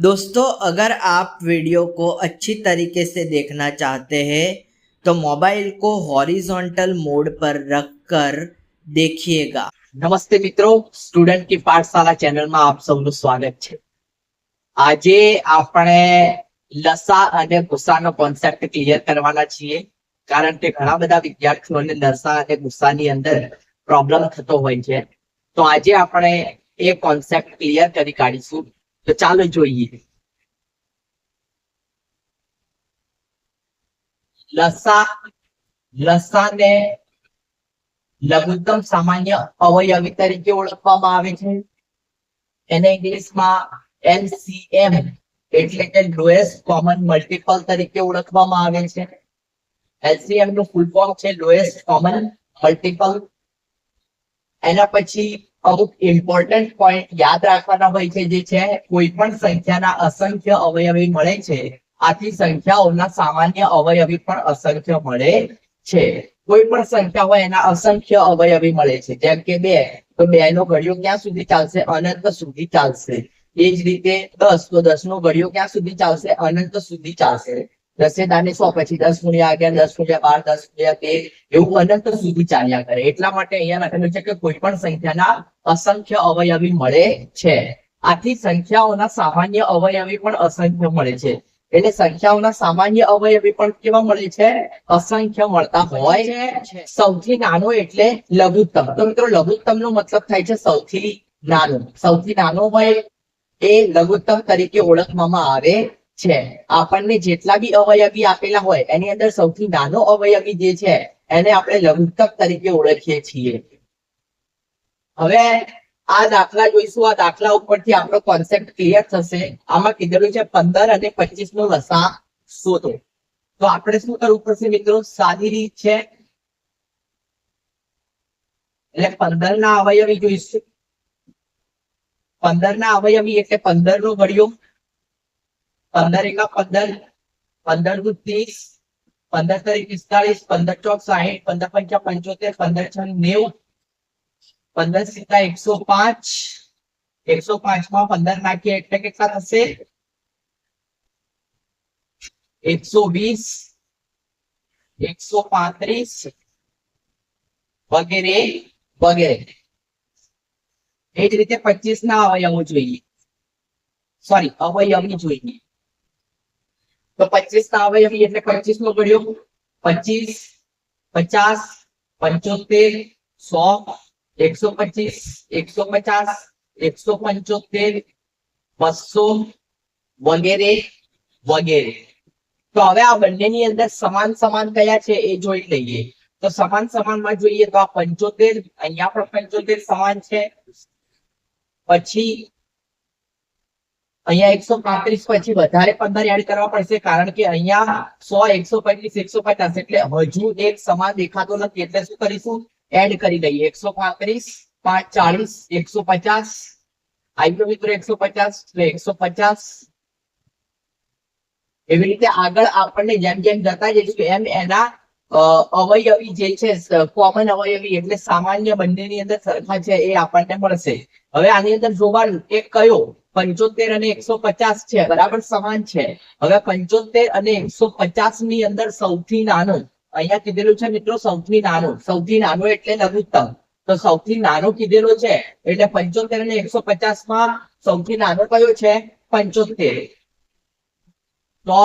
दोस्तों अगर आप वीडियो को अच्छी तरीके से देखना चाहते हैं तो मोबाइल को हॉरिजॉन्टल मोड पर रखकर देखिएगा નમસ્તે મિત્રો સ્ટુડન્ટ કી પાઠશાલા ચેનલમાં આપ સૌનું સ્વાગત છે આજે આપણે લસા અને ગુસ્સાનો કોન્સેપ્ટ ક્લિયર કરવાના છીએ કારણ કે ઘણા બધા વિદ્યાર્થીઓને લસા અને ગુસ્સાની અંદર પ્રોબ્લેમ થતો હોય છે તો આજે આપણે એ કોન્સેપ્ટ ક્લિયર કરી કાઢીશું તો ચાલો જોઈએ. લસા, લસાને લઘુત્તમ સામાન્ય અવયવી તરીકે ઓળખવામાં આવે છે. એને ઇંગ્લિશમાં LCM એટલે કે લોએસ્ટ કોમન મલ્ટીપલ તરીકે ઓળખવામાં આવે છે. LCM નું ફૂલ ફોર્મ છે લોએસ્ટ કોમન મલ્ટીપલ. એના પછી અમુક ઇમ્પોર્ટન્ટ પોઈન્ટ યાદ રાખવાના હોય છે, જે છે કોઈ પણ સંખ્યાના અસંખ્ય અવયવી મળે છે. આથી સંખ્યાઓના સામાન્ય અવયવી પણ અસંખ્ય મળે છે. કોઈ પણ સંખ્યા હોય એના અસંખ્ય અવયવી મળે છે. જેમ કે બે, તો બે નો ઘડિયો ક્યાં સુધી ચાલશે? અનંત સુધી ચાલશે. એ જ રીતે દસ, તો દસ નો ઘડિયો ક્યાં સુધી ચાલશે? અનંત સુધી ચાલશે. દસે દાને સો, પછી દસ ગુણ્યા અગિયાર, દસ ગુણ્યા બાર, દસ ગુણ્યા બે, એવું અનંત સુધી ચાલ્યા કરે. એટલા માટે અહીંયા લખેલું છે કે કોઈ પણ સંખ્યાના અસંખ્ય અવયવી મળે છે. આથી સંખ્યાઓના સામાન્ય અવયવી પણ અસંખ્ય મળે છે. એટલે સંખ્યાઓના સામાન્ય અવયવી પણ કેવા મળે છે? અસંખ્ય મળતા હોય સૌથી નાનો એટલે લઘુત્તમ. તો મિત્રો લઘુત્તમ નો મતલબ થાય છે સૌથી નાનો. સૌથી નાનો હોય એ લઘુત્તમ તરીકે ઓળખવામાં આવે છે. આપણને જેટલા બી અવયવી આપેલા હોય, એની અંદર સૌથી નાનો અવયવી જે છે, એને આપણે લઘુત્તક તરીકે ઓળખીએ છીએ. હવે આ દાખલા જોઈશું, આ દાખલા ઉપરથી આપણો કોન્સેપ્ટ ક્લિયર થશે. આમાં કીધેલું છે પંદર અને પચીસ નો લસા શોધો. તો આપણે શું કરવું પડશે મિત્રો? સાદી રીત છે. એટલે પંદર ના અવયવી જોઈશું. પંદર ના અવયવી એટલે પંદર નો ઘડિયો પંદર એકા પંદર પંદર દુ ત્રીસ, પંદર તરી પિસ્તાળીસ, પંદર ચોક સાહીઠ, પંદર પંચા પંચોતેર, પંદર છ નેવું, પંદર સિત્તા એકસો પાંચ એકસો પાંચમાં પંદર નાખીએ એટલે કેટલા થશે? એકસો વીસ, એકસો પાંત્રીસ, વગેરે વગેરે. એ જ રીતે પચીસ ના અવયવો જોઈએ. સોરી અવયવી જોઈએ. તો પચીસ આવે એટલે પચીસ નો ગણ્યો પચીસ, પચાસ, પંચોતેર, સો, એકસો પચીસ, એકસો પચાસ, એકસો પંચોતેર, બસો, વગેરે વગેરે. તો હવે આ બંનેની અંદર સમાન સમાન કયા છે એ જોઈ લઈએ. તો સમાન સમાનમાં જોઈએ તો આ પંચોતેર, અહીંયા પણ પંચોતેર સમાન છે. પછી અહીંયા એકસો પાંત્રીસ પછી વધારે પંદર એડ કરવા પડશે, કારણ કે અહીંયા સો, એકસો પચીસ એકસો પચાસ એટલે હજુ એક સમાન દેખાતો નથી. એટલે શું કરીશું? એડ કરી દઈએ. એકસો પાંત્રીસ ચાલીસ એકસો પચાસ. આવી મિત્રો એકસો પચાસ, એટલે એકસો પચાસ. એવી રીતે આગળ આપણને જેમ જેમ જતા જઈશું, એમ એના અવયવી જે છે કોમન અવયવી એટલે સામાન્ય બંનેની અંદર સરખા છે એ આપણને મળશે. હવે આની અંદર જોવાનું એક કયો? પંચોતેર અને એકસો પચાસ છે. બરાબર સમાન છે. હવે પંચોતેર અને એકસો પચાસની અંદર સૌથી નાનો, અહીંયા કીધેલું છે મિત્રો સૌથી નાનો સૌથી નાનો એટલે લઘુત્તમ. તો સૌથી નાનો કીધેલો છે, એટલે પંચોતેર અને એકસો માં સૌથી નાનો કયો છે? પંચોતેર. તો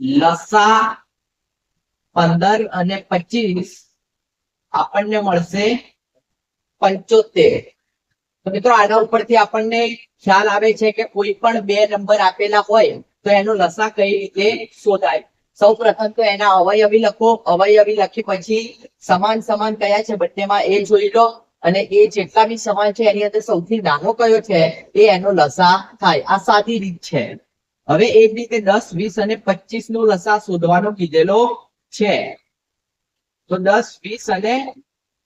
લસા પંદર અને પચીસ આપણને મળશે પંચોતેર. તો મિત્રો, આના ઉપરથી આપણને ખ્યાલ આવે છે કે કોઈ પણ બે નંબર આપેલા હોય, તો એનો લસા કઈ રીતે શોધાય? સૌ પ્રથમ તો એના અવયવી લખો. અવયવી લખી પછી સમાન સમાન કયા છે? બંનેમાં એ જોઈ લો. અને એ જેટલા બી સમાન છે, એની અંદર સૌથી નાનો કયો છે? એ એનો લસા થાય. આ સાદી રીત છે. હવે એ જ રીતે દસ, વીસ અને પચીસ નો લસા શોધવાનો કીધેલો છે. તો દસ, વીસ અને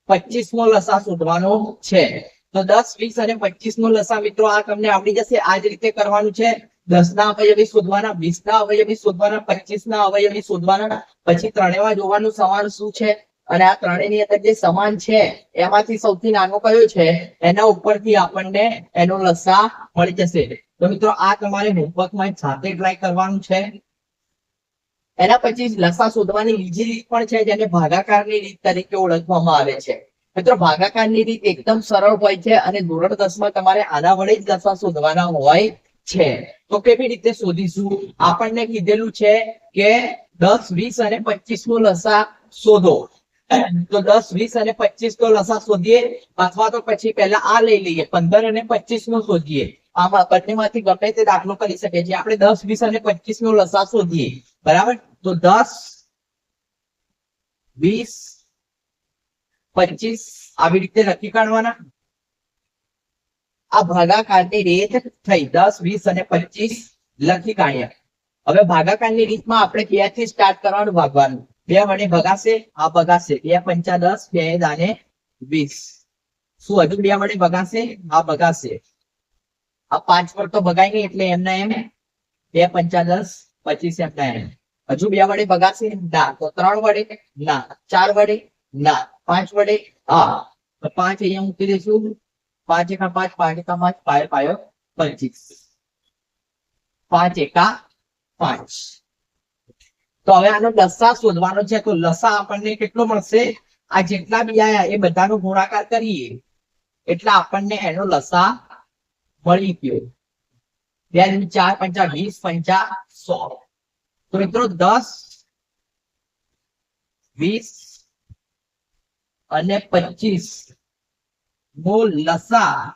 પચીસ નો લસા શોધવાનો છે. દસ, વીસ અને પચીસ નો લસા મિત્રો, આ તમને આવડી જશે. આ જ રીતે કરવાનું છે. દસ ના અવયવી શોધવાના, વીસ ના અવયવી શોધવાના, પચીસ ના અવયવી શોધવાના, પછી ત્રણેયમાં જોવાનું સવાલ શું છે? અને આ ત્રણેયની અંદર જે સમાન છે, એમાંથી સૌથી નાનો કયો છે? એના ઉપરથી આપણને એનો લસા મળી જશે. તો મિત્રો, આ તમારે હોમવર્કમાં સાથે ટ્રાય કરવાનું છે. એના પછી લસા શોધવાની બીજી રીત પણ છે, જેને ભાગાકારની રીત તરીકે ઓળખવામાં આવે છે. મિત્રો ભાગાકારની રીત એકદમ સરળ હોય છે અને ધોરણ દસમાં તમારે આના વડે જ લસા શોધવાના હોય છે. તો કેવી રીતે શોધીશું? આપણને કીધેલું છે કે દસ, વીસ અને પચીસ નો લસા શોધો. તો દસ, વીસ અને પચીસ નો લસા શોધીએ અથવા તો પછી પહેલા આ લઈ લઈએ, પંદર અને પચીસ નો શોધીએ. આમાં બંનેમાંથી ગમે તે દાખલો કરી શકે છે આપણે દસ, વીસ અને પચીસ નો લસા શોધીએ. બરાબર? તો દસ, વીસ પચીસ આવી રીતે લખી કાઢવાના. આ ભાગાકારની રીત થઈ દસ, વીસ અને પચીસ લખી કાઢ્યા હવે ભાગાકારની રીતમાં આપણે બે સ્ટાર્ટ કરવાનું ભાગવાનું? બે વડે ભગાશે, આ ભગાશે. બે પંચા દસ, બે દાને વીસ. શું હજુ બે વડે ભગાશે? આ ભગાશે. આ પાંચ પર તો ભગાય નહીં એટલે એમના એમ બે પંચા દસ, પચીસ એમના એમ. હજુ બે વડે ભગાશે? ના. તો ત્રણ વડે? ના. ચાર વડે? ના, પાંચ વડે, હા પાંચ અહીંયા મૂકી દઈશું. પાંચ એકા પાંચ પાંચ એકા પાંચ પાયો પાયો પચીસ. પાંચ એકા પાંચ. તો હવે આનો લસા શોધવાનો છે, તો લસા આપણને કેટલો મળશે? આ જેટલા બી આયા, એ બધાનો ગુણાકાર કરીએ. એટલે આપણને એનો લસા મળી ગયો. બે ચાર પંચા વીસ, પંચા સો. તો મિત્રો દસ, વીસ અને પચીસ. નો લસા.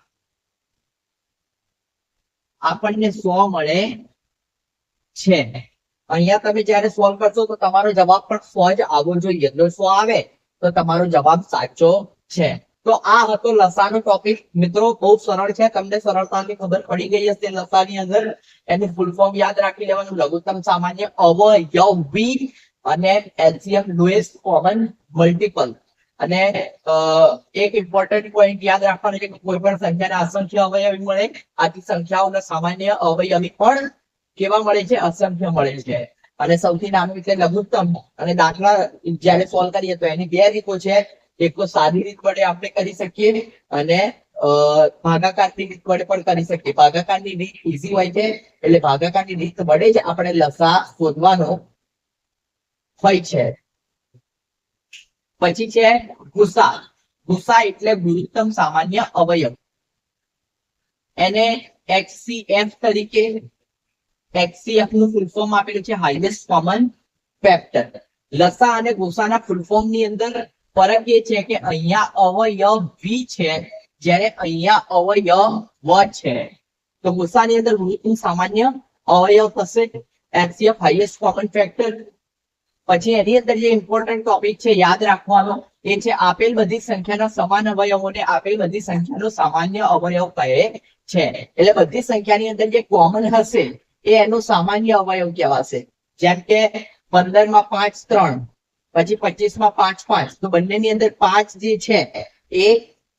આપણને સો મળે છે. અહીંયા તમે જયારે સોલ્વ કરશો તો તમારો જવાબ પણ સો જ આવવો જોઈએ. જો સો આવે તો તમારો જવાબ સાચો છે. તો આ હતો લસાનો ટોપિક મિત્રો, બહુ સરળ છે. તમને સરળતાથી ખબર પડી ગઈ હશે લસાની અંદર. એનું ફૂલ ફોર્મ યાદ રાખી લેવાનું. લઘુત્તમ સામાન્ય અવયવી અને એલસીએમ લોએસ્ટ કોમન મલ્ટિપલ અને એક ઇમ્પોર્ટન્ટ પોઈન્ટ યાદ રાખવાનું છે કે કોઈ પણ સંખ્યાના અસંખ્ય અવયવી મળે, આથી સંખ્યાઓના સામાન્ય અવયવી પણ કેવા મળે છે? અસંખ્ય મળે છે. અને સૌથી નાનું એટલે લઘુત્તમ. અને દાખલા જ્યારે સોલ્વ કરીએ તો એની બે રીતો છે. એક તો સાદી રીત વડે આપણે કરી શકીએ અને ભાગાકારની રીત વડે પણ કરી શકીએ. ભાગાકારની રીત ઈઝી હોય છે, એટલે ભાગાકારની રીત વડે જ આપણે લસા શોધવાનો હોય છે. પછી છે ગુસા ગુસા એટલે ગુરુત્તમ સામાન્ય અવયવ. એને એક્સીએફ તરીકે એક્સીએફનું ફૂલ ફોર્મ આપેલું છે હાઈએસ્ટ કોમન ફેક્ટર લસા અને ગુસાના ફૂલની અંદર ફરક એ છે કે અહીંયા અવયવ વી છે, જ્યારે અહીંયા અવયવ વ છે. તો ગુસાની અંદર ગુરુત્તમ સામાન્ય અવયવ થશે. એક્સીએફ હાઈએસ્ટ કોમન ફેક્ટર પછી એની અંદર જે ઇમ્પોર્ટન્ટ ટોપિક છે, યાદ રાખવાનો, એ છે આપેલ બધી સંખ્યાના સમાન અવયવોને આપેલ બધી સંખ્યાનો સામાન્ય અવયવ કહે છે. એટલે બધી સંખ્યાની અંદર જે કોમન હશે, એ એનો સામાન્ય અવયવ કહેવાશે. જેમ કે પંદરમાં પાંચ, ત્રણ, પછી પચીસમાં પાંચ પાંચ. તો બંનેની અંદર પાંચ જે છે, એ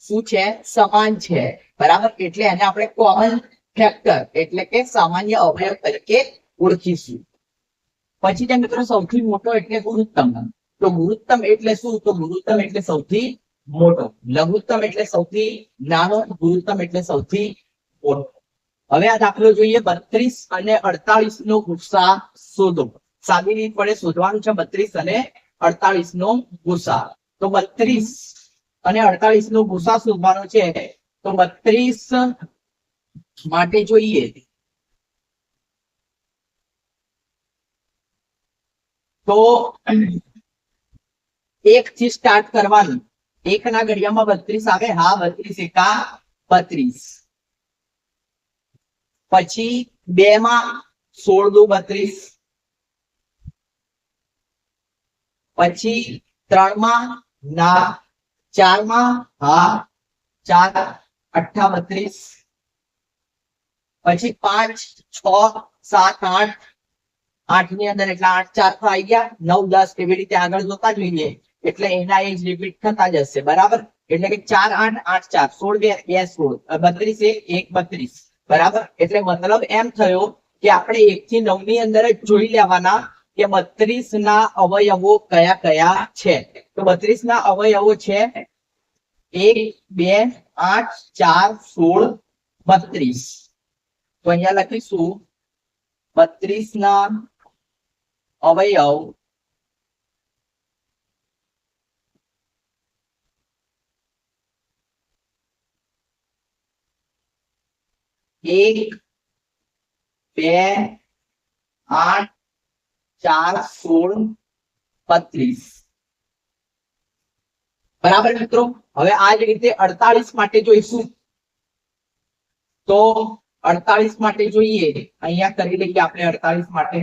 શું છે? સમાન છે. બરાબર? એટલે એને આપણે કોમન ફેક્ટર એટલે કે સામાન્ય અવયવ તરીકે ઓળખીશું. પછી ત્યાં મિત્રો સૌથી મોટો એટલે ગુરુત્તમ. તો ગુરુત્તમ એટલે શું? તો ગુરુત્તમ એટલે સૌથી મોટો. લઘુત્તમ એટલે સૌથી નાનો, ગુરુત્તમ એટલે સૌથી મોટો. હવે આ દાખલો જોઈએ, બત્રીસ અને અડતાલીસ નો ગુસ્સા શોધો. સાદી રીત પડે શોધવાનું છે બત્રીસ અને અડતાલીસ નો ગુસ્સા. તો બત્રીસ અને અડતાલીસ નો ગુસ્સા શોધવાનો છે. તો બત્રીસ માટે જોઈએ. તો એક થી સ્ટાર્ટ કરવાનું. એક ના ઘડિયામાં બત્રીસ આવે, હા, બત્રીસ, એકા, બત્રીસ. પછી બે માં સોળ દુ બત્રીસ. પછી ત્રણમાં ના ચારમાં હા, ચાર અઠ્ઠા બત્રીસ. પછી પાંચ, છ, સાત, આઠ આઠની અંદર એટલે આઠ ચાર આવી ગયા. નવ, દસ એવી રીતે આગળ જોતા જોઈએ? એટલે એના એજ રિપીટ થતા જશે. બરાબર? એટલે કે ચાર આઠ આઠ ચાર. સોળ બે બે સોળ. બત્રીસ એક એક બત્રીસ. બરાબર? એટલે મતલબ એમ થયો કે આપણે એક થી નવની અંદર જ જોઈ લેવાના કે બત્રીસ ના અવયવો કયા કયા છે. તો બત્રીસ ના અવયવો છે એક, બે, આઠ, ચાર, સોળ, બત્રીસ. તો અહીંયા લખીશું બત્રીસ ના અવયવ એક બે આઠ ચાર સોળ બત્રીસ બરાબર મિત્રો હવે આ જ રીતે અડતાલીસ માટે જોઈશું તો અડતાલીસ માટે જોઈએ અહીંયા કરી લઈએ આપણે અડતાલીસ માટે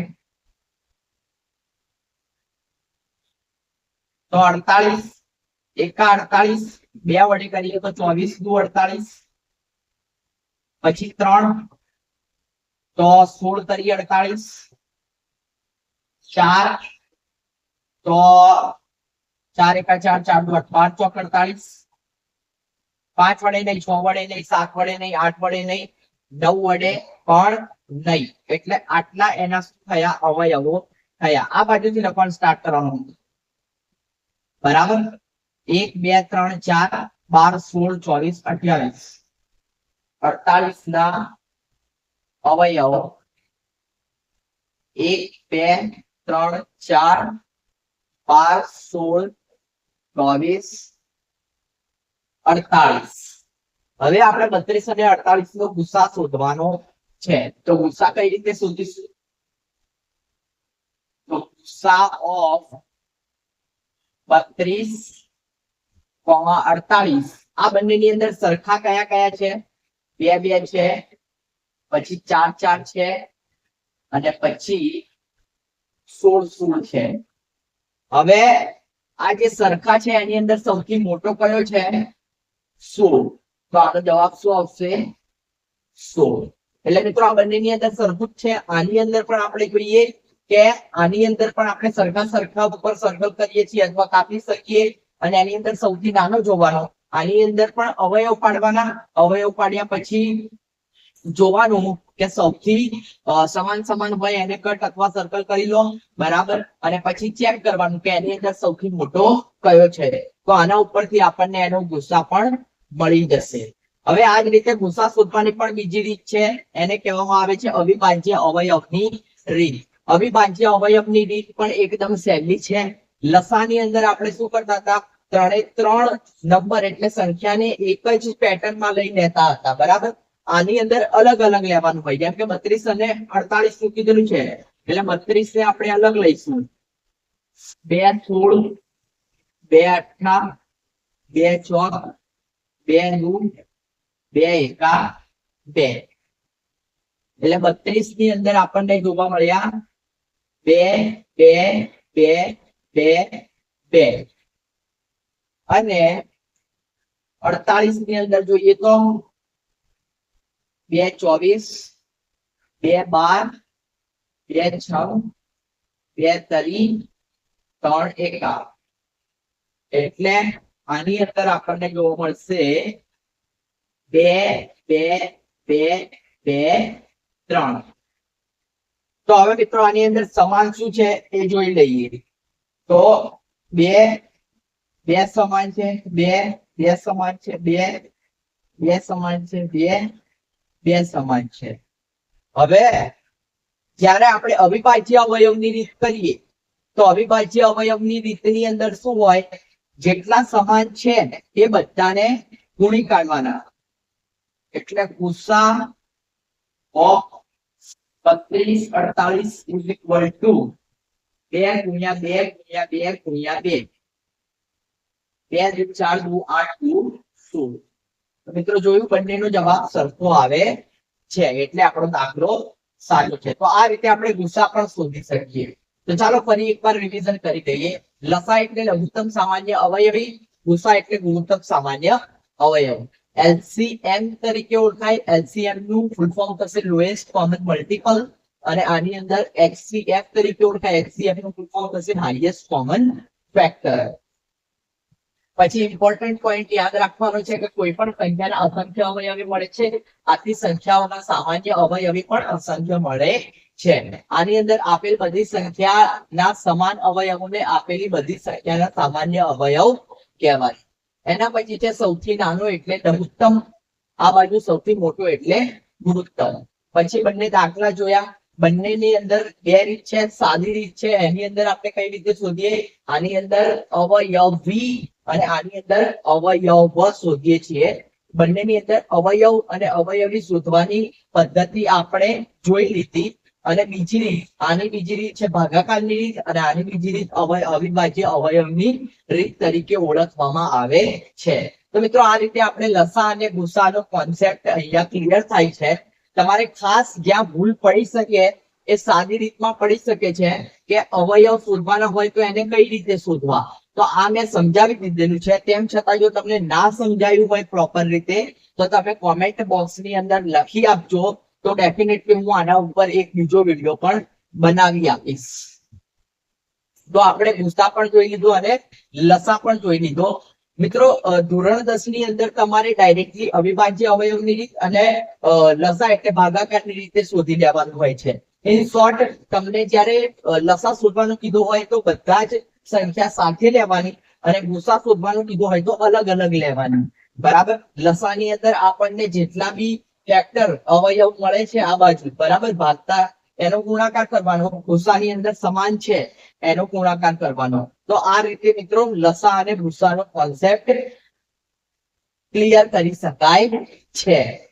તો અડતાલીસ એકા અડતાલીસ બે વડે કરીએ તો ચોવીસ, દુ અડતાલીસ પછી ત્રણ, તો સોળ તરી અડતાલીસ ચાર, તો ચાર એકા ચાર ચાર દુ પાંચ, ચોક અડતાલીસ પાંચ વડે નહીં, છ વડે નહીં, સાત વડે નહીં, આઠ વડે નહીં, નવ વડે પણ નહીં. એટલે આટલા એના થયા અવયવો થયા. આ બાજુથી લખવાનું સ્ટાર્ટ કરવાનું. બરાબર? એક, બે, ત્રણ, ચાર, બાર, સોળ, ચોવીસ, અઠ્યાવીસ. અડતાલીસ ના અવયવો. એક, બે, ત્રણ, ચાર, બાર, સોળ, ચોવીસ, અડતાલીસ. હવે આપણે બત્રીસ અને અડતાલીસ નો ગુસ્સા શોધવાનો છે. તો ગુસ્સા કઈ રીતે શોધીશું? તો ગુસ્સા ઓફ બત્રીસ કોમા અડતાલીસ આ બંનેની અંદર સરખા કયા કયા છે? બે બે છે, પછી ચાર ચાર છે, અને પછી સોળ સોળ છે. હવે આ જે સરખા છે, એની અંદર સૌથી મોટો કયો છે? સોળ. તો આનો જવાબ શું આવશે? સોળ. એટલે મિત્રો, આ બંનેની અંદર સરખું છે. આની અંદર પણ આપણે જોઈએ કે આની અંદર પણ આપણે સરખા સરખા ઉપર સર્કલ કરીએ છીએ અથવા કાપી શકીએ અને એની અંદર સૌથી નાનો જોવાનો. આની અંદર પણ અવયવ પાડવાના, અવયવ પાડ્યા પછી જોવાનું કે સૌથી સમાન સમાન હોય એને કટ અથવા સર્કલ કરી લો, બરાબર? અને પછી ચેક કરવાનું કે એની અંદર સૌથી મોટો કયો છે. તો આના ઉપરથી આપણને એનો ગુસ્સા પણ મળી જશે. હવે આ જ રીતે ગુસ્સા શોધવાની પણ બીજી રીત છે. એને કહેવામાં આવે છે અવિભાજ્ય અવયવની રીત. અવિભાજ્ય અવયવની રીત પણ એકદમ સહેલી છે. લસાની અંદર આપણે શું કરતા હતા? ત્રણે ત્રણ નંબર એટલે સંખ્યાને એક જ પેટર્નમાં લઈ લેતા હતા, બરાબર? આની અંદર અલગ અલગ લેવાનું હોય, જેમ કે બત્રીસ અને અડતાલીસનું કીધેલું છે? એટલે બત્રીસ ને આપણે અલગ લઈશું. બે સોળ, બે અઠા બે ચોક, બે નું બે એકા, બે. એટલે બત્રીસની અંદર આપણને જોવા મળ્યા બે બે બે બે બે અને અડતાલીસની અંદર જોઈએ તો બે ચોવીસ, બે બાર, બે છ, બે તરી, ત્રણ એકા એટલે આની અંદર આપણને જોવા મળશે બે બે બે બે, ત્રણ. તો હવે મિત્રો આની અંદર સમાન શું છે એ જોઈ લઈએ. તો બે બે સમાન છે, બે બે સમાન છે, બે બે સમાન છે, બે બે સમાન છે. હવે જ્યારે આપણે અવિભાજ્ય અવયવની રીત કરીએ, તો અવિભાજ્ય અવયવની રીતની અંદર શું હોય? જેટલા સમાન છે એ બધાને ગુણી કાઢવાના. એટલે ગુસ્સા ઓફ બત્રીસ અડતાલીસ ઇક્વલ ટુ બે ગુણ્યા બે ગુણ્યા બે ગુણ્યા બે. બે ચાર દુ આઠ દુ સોળ. મિત્રો જોયું બંનેનો જવાબ સરખો આવે છે, એટલે આપણો દાખલો સાચો છે. તો આ રીતે આપણે ગુસ્સા પણ શોધી શકીએ. તો ચાલો ફરી એકવાર રિવિઝન કરી દઈએ. લસા એટલે લઘુત્તમ સામાન્ય અવયવી, ગુસ્સા એટલે ગુણોત્તમ સામાન્ય અવયવ. એલસીએમ તરીકે ઓળખાય. એલસીએમનું ફૂલ ફોર્મ થશે લોએસ્ટ કોમન મલ્ટીપલ અને આની અંદર એચસીએફ તરીકે ઓળખાય. એચસીએફનું ફૂલ ફોર્મ થશે હાઈએસ્ટ કોમન ફેક્ટર પછી ઇમ્પોર્ટન્ટ પોઈન્ટ યાદ રાખવાનો છે કે કોઈ પણ સંખ્યાના અસંખ્ય અવયવી મળે છે. આથી સંખ્યાઓના સામાન્ય અવયવી પણ અસંખ્ય મળે છે. આની અંદર આપેલ બધી સંખ્યાના સમાન અવયવોને આપેલી બધી સંખ્યાના સામાન્ય અવયવ કહેવાય. એના પછી છે સૌથી નાનો એટલે લઘુત્તમ આ બાજુ સૌથી મોટો એટલે ગુરુત્તમ પછી બંને દાખલા જોયા. બંનેની અંદર બે રીત છે, સાદી રીત છે. એની અંદર આપણે કઈ રીતે શોધીએ? આની અંદર અવયવી અને આની અંદર અવયવ શોધીએ છીએ. બંનેની અંદર અવયવ અને અવયવી શોધવાની પદ્ધતિ આપણે જોઈ લીધી. અને બીજી રીત, આની બીજી રીત છે ભાગાકારની રીત અને આની બીજી રીત અવય, અવિભાજ્ય અવયવની રીત તરીકે ઓળખવામાં આવે છે. તો મિત્રો, આ રીતે આપણે લસા અને ગુસાનો કોન્સેપ્ટ અહીંયા ક્લિયર થાય છે. તમારે ખાસ જ્યાં ભૂલ પડી શકે એ સાદી રીતમાં પડી શકે છે કે અવયવ શોધવાના હોય તો એને કઈ રીતે શોધવા? તો આ મેં સમજાવી દીધેલું છે. તેમ છતાં જો તમને ના સમજાયું હોય પ્રોપર રીતે, તો તમે કોમેન્ટ બોક્સની અંદર લખી આપજો. તો ડેફિનેટલી હું આના ઉપર એક બીજો વીડિયો પણ બનાવી આપીશ. તો આપણે ગુસ્સા પણ જોઈ લીધો અને લસા પણ જોઈ લીધો. મિત્રો ધોરણ દસની અંદર તમારે ડાયરેક્ટલી અવિભાજ્ય અવયવની રીત અને લસા એટલે ભાગાકારની રીતે શોધી લેવાનું હોય છે. ઇન શોર્ટ તમને જ્યારે લસા શોધવાનું કીધું હોય તો બધા જ સંખ્યા સાથે લેવાની અને ગુસા શોધવાનું કીધું હોય તો અલગ અલગ લેવાની. બરાબર? લસાની અંદર આપણને જેટલા બી ફેક્ટર અવયવ મળે છે આ બાજુ. બરાબર? ભાગતા એનો ગુણાકાર કરવાનો, ભૂસાની અંદર સમાન છે, એનો ગુણાકાર કરવાનો. તો આ રીતે મિત્રો લસા અને ભૂસાનો કોન્સેપ્ટ ક્લિયર કરી શકાય છે.